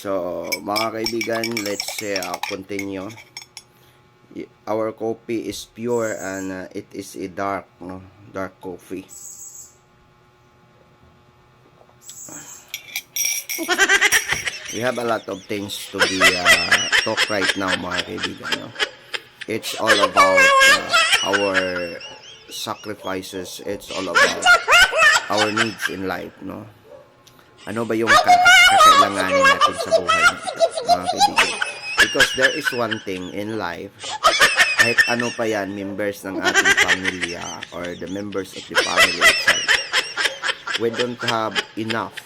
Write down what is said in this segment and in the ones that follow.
So, mga kaibigan, let's uh, continue. Our coffee is pure and uh, it is a dark, no? Dark coffee. We have a lot of things to be uh, talk right now, mga kaibigan. No? It's all about uh, our sacrifices. It's all about our needs in life, no? Ano ba yung ka- kakailanganin natin sa buhay mga kaibigan? Because there is one thing in life, kahit ano pa yan, members ng ating pamilya or the members of the family itself, we don't have enough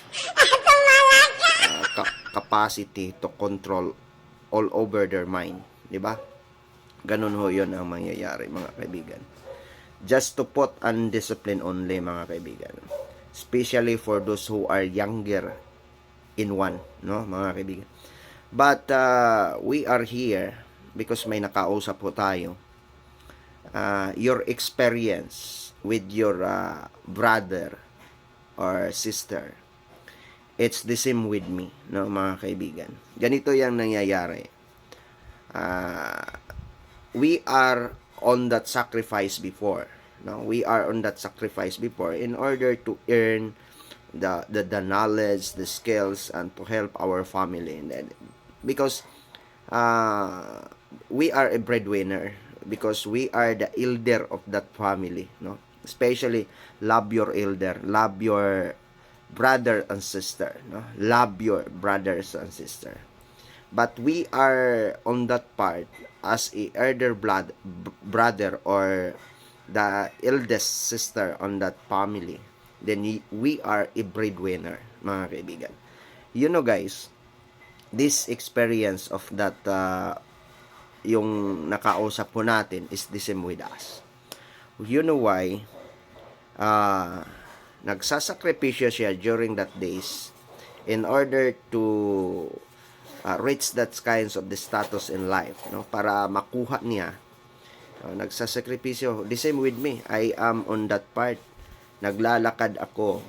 uh, ka- capacity to control all over their mind. Di ba? Ganun ho yun ang mangyayari, mga kaibigan. Just to put undiscipline only, mga kaibigan. Especially for those who are younger in one, no, mga kaibigan. But uh, we are here because may nakausap po tayo. Uh, your experience with your uh, brother or sister it's the same with me, no, mga kaibigan. Ganito yung nangyayari. Ah, we are on that sacrifice before. No, we are on that sacrifice before in order to earn the the, the knowledge, the skills, and to help our family. Because uh, we are a breadwinner, because we are the elder of that family. No, especially love your elder, love your brother and sister. No, love your brothers and sister but we are on that part as a elder blood brother or the eldest sister on that family then we are a breadwinner mga kaibigan. You know guys this experience of that uh, yung nakausap po natin is the same with us. You know why? Uh, nagsasakripisyo siya during that days in order to uh, reach that kinds of the status in life no? Para makuha niya. Uh, nagsasakripisyo. The same with me. I am on that part naglalakad ako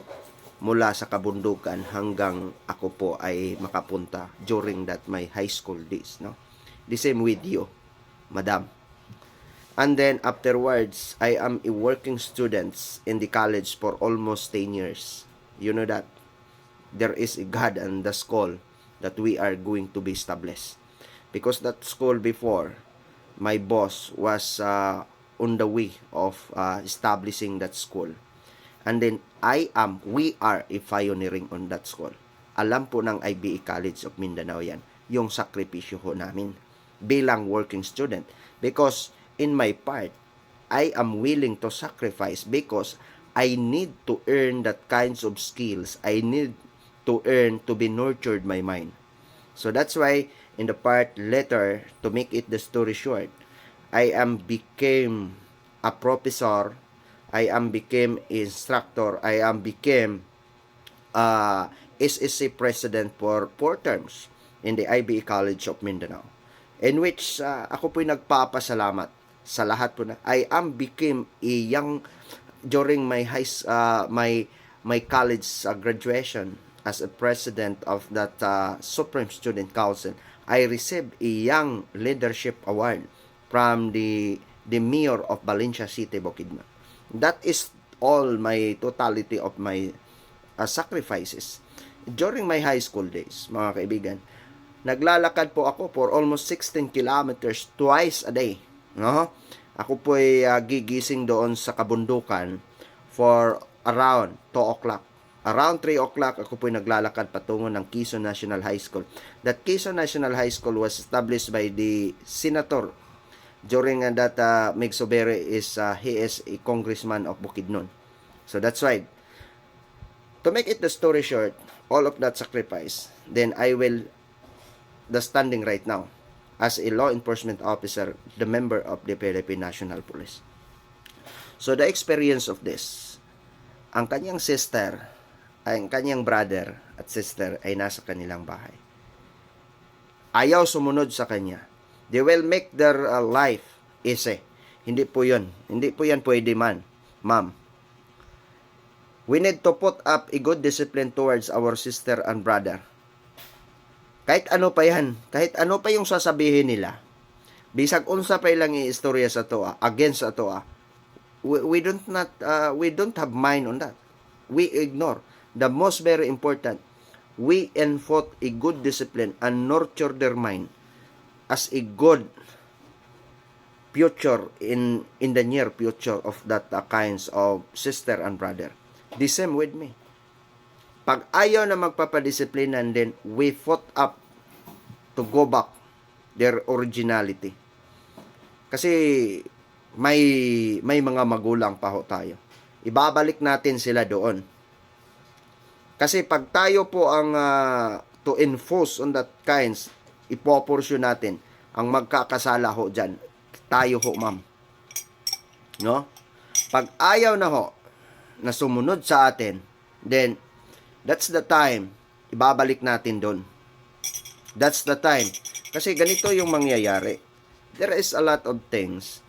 mula sa kabundukan hanggang ako po ay makapunta during that my high school days no the same with you madam and then afterwards I am a working student in the college for almost 10 years you know that there is a God and the school that we are going to be established. Because that school before, my boss was uh, on the way of uh, establishing that school. And then I am, we are a pioneering on that school. Alam po ng IBE College of Mindanao yan, yung sakripisyo ho namin bilang working student. Because in my part, I am willing to sacrifice because I need to earn that kinds of skills. I need to earn to be nurtured my mind. So that's why in the part later to make it the story short, I am became a professor, I am became instructor, I am became uh, SSC president for four terms in the IBE College of Mindanao. In which uh, ako po'y nagpapasalamat sa lahat po na I am became a young during my high uh, my my college uh, graduation as a president of that uh, Supreme Student Council, I received a Young Leadership Award from the the mayor of Valencia City, Bukidnon. That is all my totality of my uh, sacrifices. During my high school days, mga kaibigan, naglalakad po ako for almost 16 kilometers twice a day. No? Ako po ay uh, gigising doon sa kabundukan for around 2 o'clock. Around 3 o'clock, ako po ay naglalakad patungo ng Quezon National High School. That Quezon National High School was established by the senator during uh, that uh, Meg Sobere is uh, he is a congressman of Bukidnon. So that's right. To make it the story short, all of that sacrifice, then I will the standing right now as a law enforcement officer, the member of the Philippine National Police. So the experience of this, ang kanyang sister, ang kanyang brother at sister ay nasa kanilang bahay. Ayaw sumunod sa kanya. They will make their uh, life easy. Hindi po yun. Hindi po yan pwede man, ma'am. We need to put up a good discipline towards our sister and brother. Kahit ano pa yan, kahit ano pa yung sasabihin nila, bisag unsa pa ilang istorya sa to, ah, against sa to, ah, we, we don't not, uh, we don't have mind on that. We ignore. The most very important, we enforce a good discipline and nurture their mind as a good future in in the near future of that uh, kinds of sister and brother. The same with me. Pag ayaw na magpapadisiplinan, then we fought up to go back their originality. Kasi may may mga magulang pa ho tayo. Ibabalik natin sila doon. Kasi pag tayo po ang ah, to enforce on that kinds, ipoporsyon natin ang magkakasala ho dyan. Tayo ho, ma'am. No? Pag ayaw na ho na sumunod sa atin, then that's the time ibabalik natin doon. That's the time. Kasi ganito yung mangyayari. There is a lot of things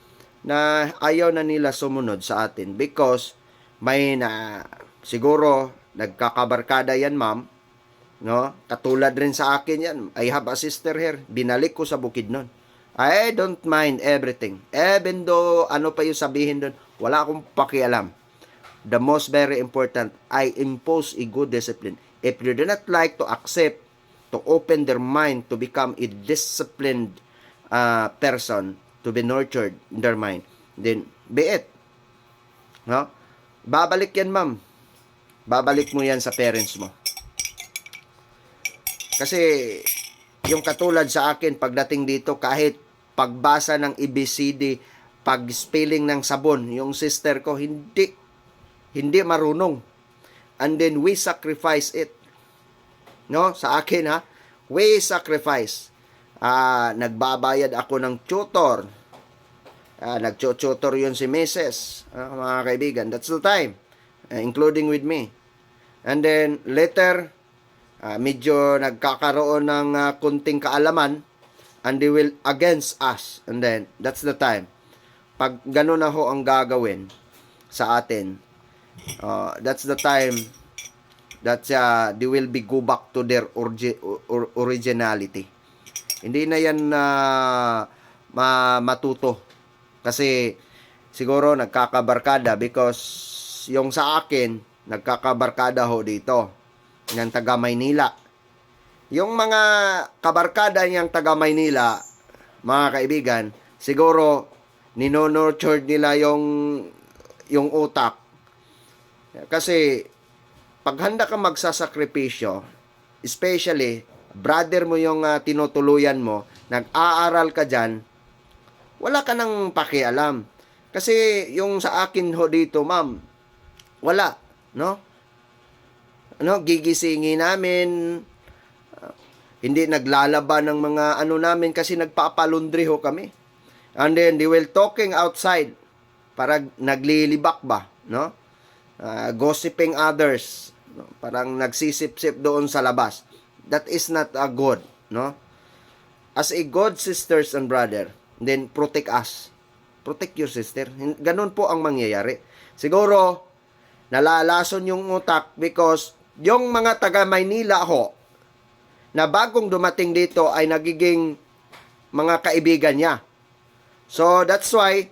na ayaw na nila sumunod sa atin because may na siguro nagkakabarkada yan ma'am no? Katulad rin sa akin yan. I have a sister here. Binalik ko sa bukid nun. I don't mind everything. Even though ano pa yung sabihin doon wala akong pakialam. The most very important I impose a good discipline. If you do not like to accept to open their mind to become a disciplined uh, person to be nurtured in their mind then be it. No? Babalik yan ma'am. Babalik mo yan sa parents mo kasi yung katulad sa akin pagdating dito kahit pagbasa ng ABCD pag spelling ng sabon yung sister ko hindi hindi marunong. And then we sacrifice it. No? Sa akin ha? We sacrifice. Ah nagbabayad ako ng tutor. Ah nagtutor yun si Mrs. ah, mga kaibigan. That's the time ah, including with me. And then later ah, medyo nagkakaroon ng ah, kunting kaalaman and they will against us. And then that's the time. Pag gano'n na ho ang gagawin sa atin uh, that's the time that uh, they will be go back to their orgi- or- originality. Hindi na yan ma- matuto. Kasi siguro nagkakabarkada because yung sa akin nagkakabarkada ho dito ng taga Maynila yung mga kabarkada niyang taga Maynila mga kaibigan siguro ninonurtured nila yung yung utak kasi pag handa ka magsasakripisyo, especially, brother mo yung ah, tinutuluyan mo, nag-aaral ka dyan, wala ka nang pakialam. Kasi yung sa akin ho dito, ma'am, wala, no? Ano, gigisingin namin, ah, hindi naglalaba ng mga ano namin kasi nagpapalundri ho kami. And then they will talking outside para naglilibak ba, no? Ah, gossiping others, no? parang nagsisip-sip doon sa labas. That is not a good, no? As a God sisters and brother, then protect us. Protect your sister. Ganun po ang mangyayari. Siguro, nalalason yung utak because yung mga taga Maynila ho, na bagong dumating dito ay nagiging mga kaibigan niya. So, that's why,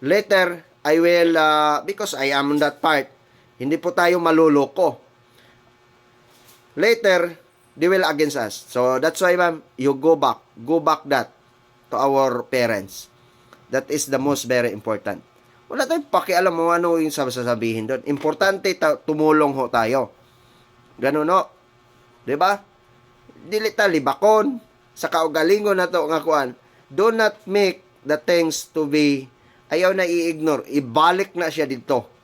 later, I will, uh, because I am on that part, hindi po tayo maluloko. Later, they will against us. So, that's why, ma'am, you go back. Go back that to our parents. That is the most very important. Wala tayong pakialam mo ano yung sasabihin doon. Importante, ta- tumulong ho tayo. Ganun, no? 'Di ba? Dili ta libakon sa kaugalingon na to nga kuan. Do not make the things to be ayaw na i-ignore. Ibalik na siya dito